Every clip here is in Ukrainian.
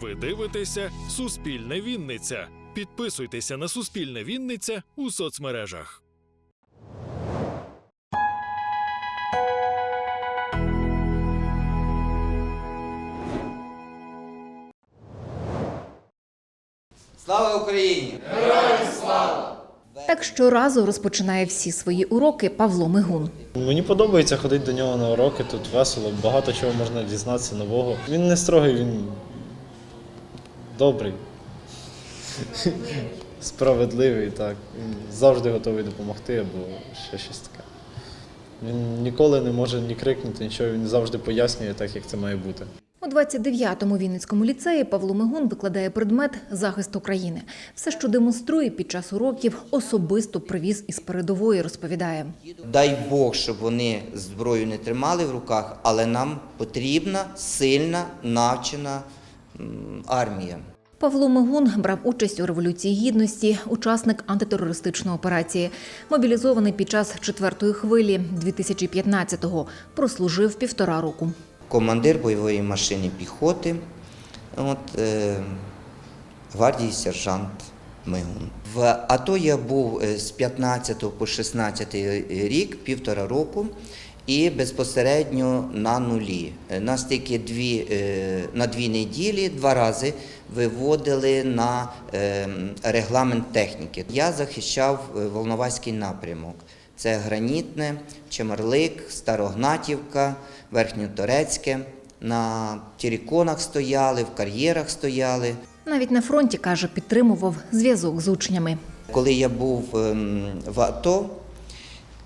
Ви дивитеся Суспільне Вінниця. Підписуйтеся на Суспільне Вінниця у соцмережах. Слава Україні! Так щоразу розпочинає всі свої уроки Павло Мигун. Мені подобається ходити до нього на уроки, тут весело, багато чого можна дізнатися нового. Він не строгий, він добрий, справедливий, так. Він завжди готовий допомогти або ще щось таке. Він ніколи не може ні крикнути, нічого, він завжди пояснює так, як це має бути. У 29-му Вінницькому ліцеї Павло Мигун викладає предмет захист України. Все, що демонструє під час уроків, особисто привіз із передової, розповідає. Дай Бог, щоб вони зброю не тримали в руках, але нам потрібна сильна, навчена армія. Павло Мигун брав участь у революції гідності, учасник антитерористичної операції. Мобілізований під час четвертої хвилі 2015-го. Прослужив півтора року. Командир бойової машини піхоти, от, е, гвардії сержант Мигун. В АТО я був е, з 15 по 16 рік, півтора року, і безпосередньо на нулі. Е, Нас тільки дві, е, на дві неділі два рази виводили на е, регламент техніки. Я захищав Волноваський напрямок. Це Гранітне, Чемерлик, Старогнатівка, Верхньоторецьке. На тіріконах стояли, в кар'єрах стояли. Навіть на фронті, каже, підтримував зв'язок з учнями. Коли я був ем, в АТО,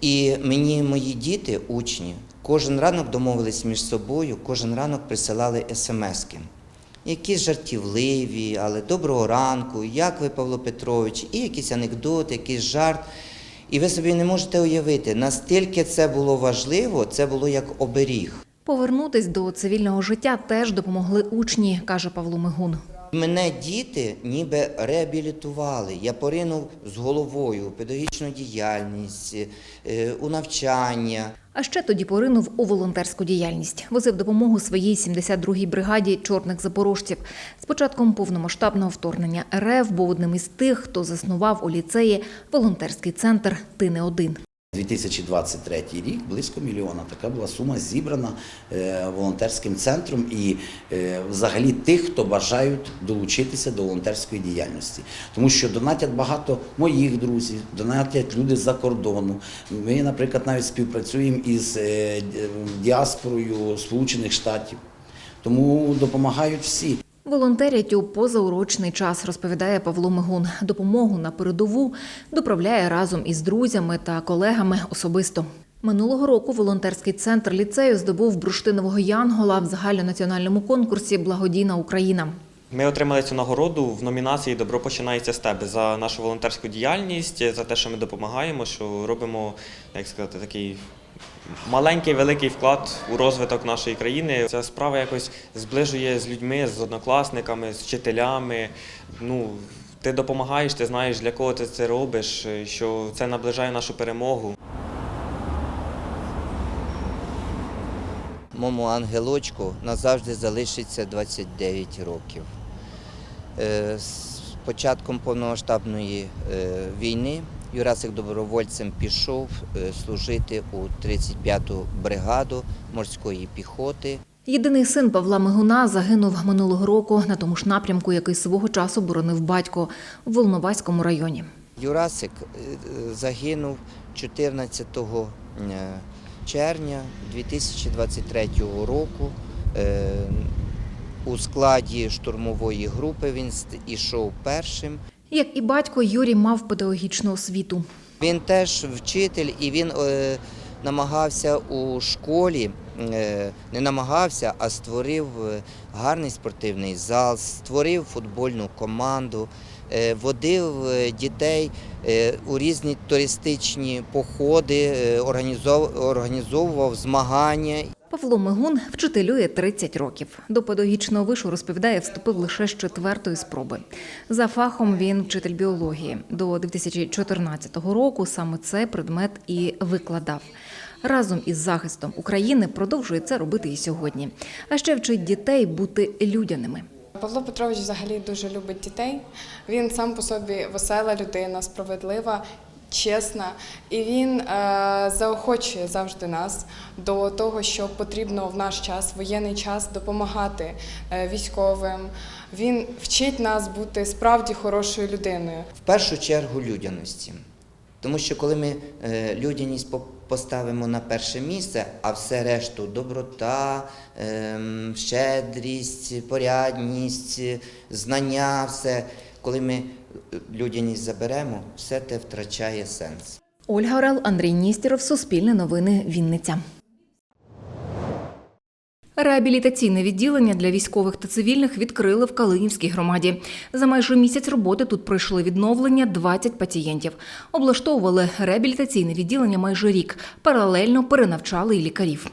і мені мої діти, учні, кожен ранок домовились між собою, кожен ранок присилали смски. Якісь жартівливі, але доброго ранку, як ви, Павло Петрович, і якийсь анекдот, якийсь жарт. І ви собі не можете уявити, настільки це було важливо, це було як оберіг. Повернутись до цивільного життя теж допомогли учні, каже Павло Мигун. Мене діти ніби реабілітували. Я поринув з головою у педагогічну діяльність, е, у навчання. А ще тоді поринув у волонтерську діяльність. Возив допомогу своїй 72-й бригаді чорних запорожців. З початком повномасштабного вторгнення РФ був одним із тих, хто заснував у ліцеї волонтерський центр Ти не один. 2023 рік близько мільйона. Така була сума зібрана е, волонтерським центром і е, взагалі тих, хто бажають долучитися до волонтерської діяльності. Тому що донатять багато моїх друзів, донатять люди з-за кордону. Ми, наприклад, навіть співпрацюємо із е, діаспорою Сполучених Штатів. Тому допомагають всі. Волонтерять у позаурочний час, розповідає Павло Мигун. Допомогу на передову доправляє разом із друзями та колегами особисто. Минулого року волонтерський центр ліцею здобув бурштинового янгола в загальнонаціональному конкурсі Благодійна Україна. Ми отримали цю нагороду в номінації Добро починається з тебе за нашу волонтерську діяльність, за те, що ми допомагаємо, що робимо, як сказати, такий маленький великий вклад у розвиток нашої країни. Ця справа якось зближує з людьми, з однокласниками, з вчителями. Ну, ти допомагаєш, ти знаєш, для кого ти це робиш, що це наближає нашу перемогу. Моєму ангелочку назавжди залишиться 29 років. Е, З початком повномасштабної е, війни Юрасик добровольцем пішов е, служити у 35-ту бригаду морської піхоти. Єдиний син Павла Мигуна загинув минулого року на тому ж напрямку, який свого часу боронив батько в Волноваському районі. Юрасик е, е, загинув 14 е, червня 2023 року. У складі штурмової групи він ішов першим. Як і батько, Юрій мав педагогічну освіту. Він теж вчитель, і він е, намагався у школі, е, не намагався, а створив е, гарний спортивний зал, створив футбольну команду, е, водив е, дітей е, у різні туристичні походи, е, організовував змагання. Павло Мигун вчителює 30 років. До педагогічного вишу розповідає, вступив лише з четвертої спроби. За фахом він вчитель біології. До 2014 року саме цей предмет і викладав. Разом із захистом України продовжує це робити і сьогодні. А ще вчить дітей бути людяними. Павло Петрович взагалі дуже любить дітей. Він сам по собі весела людина, справедлива, чесна, і він е, заохочує завжди нас до того, що потрібно в наш час, воєнний час, допомагати е, військовим. Він вчить нас бути справді хорошою людиною. В першу чергу людяності. Тому що коли ми е, людяність поставимо на перше місце, а все решту доброта, ем, щедрість, порядність, знання, все, коли ми е, людяність заберемо, все те втрачає сенс. Ольга Орел, Андрій Ністеров, Суспільне новини, Вінниця. Реабілітаційне відділення для військових та цивільних відкрили в Калинівській громаді. За майже місяць роботи тут пройшли відновлення 20 пацієнтів. Облаштовували реабілітаційне відділення майже рік. Паралельно перенавчали і лікарів.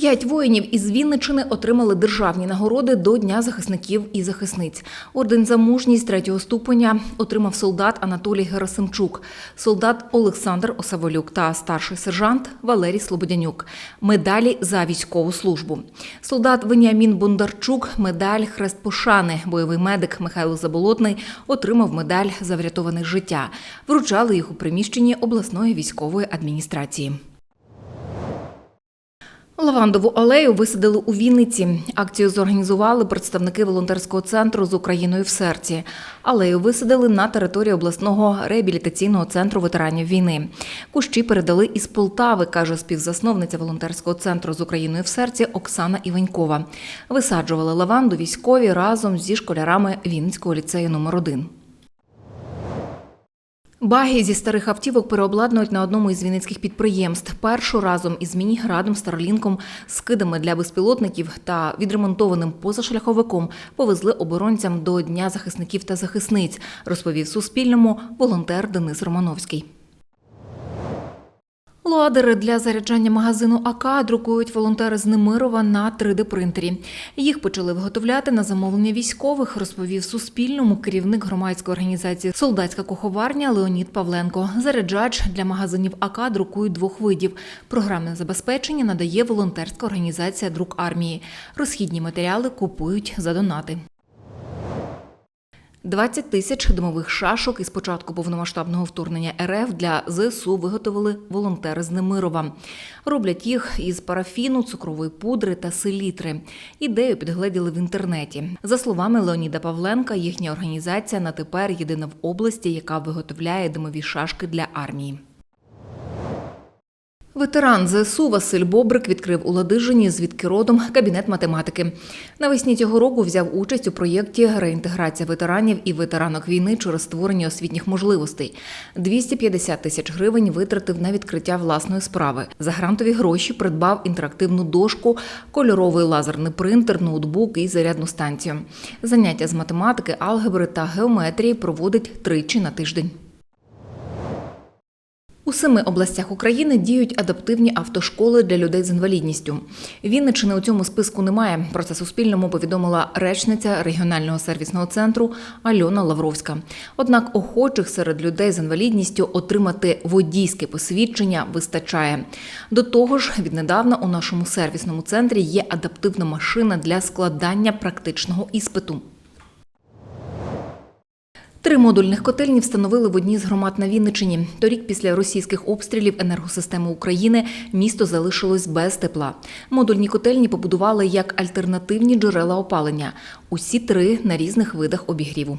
П'ять воїнів із Вінничини отримали державні нагороди до Дня захисників і захисниць. Орден за мужність третього ступеня отримав солдат Анатолій Герасимчук, солдат Олександр Осаволюк та старший сержант Валерій Слободянюк. Медалі за військову службу. Солдат Веніамін Бондарчук медаль Хрест Пошани. Бойовий медик Михайло Заболотний отримав медаль за врятоване життя. Вручали їх у приміщенні обласної військової адміністрації. Лавандову алею висадили у Вінниці. Акцію зорганізували представники волонтерського центру з Україною в серці. Алею висадили на території обласного реабілітаційного центру ветеранів війни. Кущі передали із Полтави, каже співзасновниця волонтерського центру з Україною в серці Оксана Іванькова. Висаджували лаванду військові разом зі школярами Вінницького ліцею номер 1 Баги зі старих автівок переобладнують на одному із вінницьких підприємств. Першу разом із міні-градом, Старлінком, скидами для безпілотників та відремонтованим позашляховиком повезли оборонцям до Дня захисників та захисниць, розповів Суспільному волонтер Денис Романовський. Луадери для заряджання магазину АК друкують волонтери з Немирова на 3D-принтері. Їх почали виготовляти на замовлення військових, розповів Суспільному керівник громадської організації Солдатська куховарня Леонід Павленко. Заряджач для магазинів АК друкують двох видів. Програмне забезпечення надає волонтерська організація Друк армії. Розхідні матеріали купують за донати. 20 тисяч димових шашок із початку повномасштабного вторгнення РФ для ЗСУ виготовили волонтери з Немирова. Роблять їх із парафіну, цукрової пудри та селітри. Ідею підгледіли в інтернеті. За словами Леоніда Павленка, їхня організація на тепер єдина в області, яка виготовляє димові шашки для армії. Ветеран ЗСУ Василь Бобрик відкрив у Ладижині, звідки родом кабінет математики. Навесні цього року взяв участь у проєкті реінтеграція ветеранів і ветеранок війни через створення освітніх можливостей. 250 тисяч гривень витратив на відкриття власної справи. За грантові гроші придбав інтерактивну дошку, кольоровий лазерний принтер, ноутбук і зарядну станцію. Заняття з математики, алгебри та геометрії проводить тричі на тиждень. У семи областях України діють адаптивні автошколи для людей з інвалідністю. Вінничини у цьому списку немає. Про це Суспільному повідомила речниця регіонального сервісного центру Альона Лавровська. Однак охочих серед людей з інвалідністю отримати водійське посвідчення вистачає. До того ж, віднедавна у нашому сервісному центрі є адаптивна машина для складання практичного іспиту. Три модульних котельні встановили в одній з громад на Вінничині. Торік, після російських обстрілів енергосистеми України, місто залишилось без тепла. Модульні котельні побудували як альтернативні джерела опалення. Усі три на різних видах обігріву.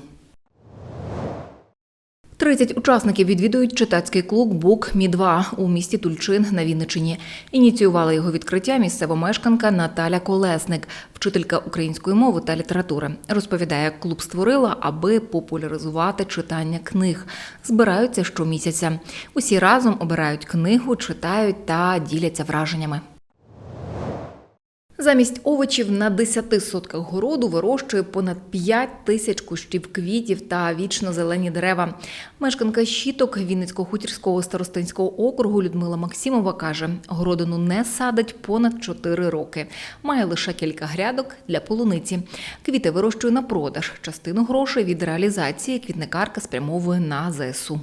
30 учасників відвідують читацький клуб Бук Мі 2 у місті Тульчин на Вінничині. Ініціювала його відкриття місцева мешканка Наталя Колесник, вчителька української мови та літератури. Розповідає, клуб створила, аби популяризувати читання книг. Збираються щомісяця. Усі разом обирають книгу, читають та діляться враженнями. Замість овочів на 10 сотках городу вирощує понад 5 тисяч кущів квітів та вічно зелені дерева. Мешканка щіток Вінницького хутірського старостинського округу Людмила Максимова каже, городину не садить понад 4 роки. Має лише кілька грядок для полуниці. Квіти вирощує на продаж. Частину грошей від реалізації квітникарка спрямовує на ЗСУ.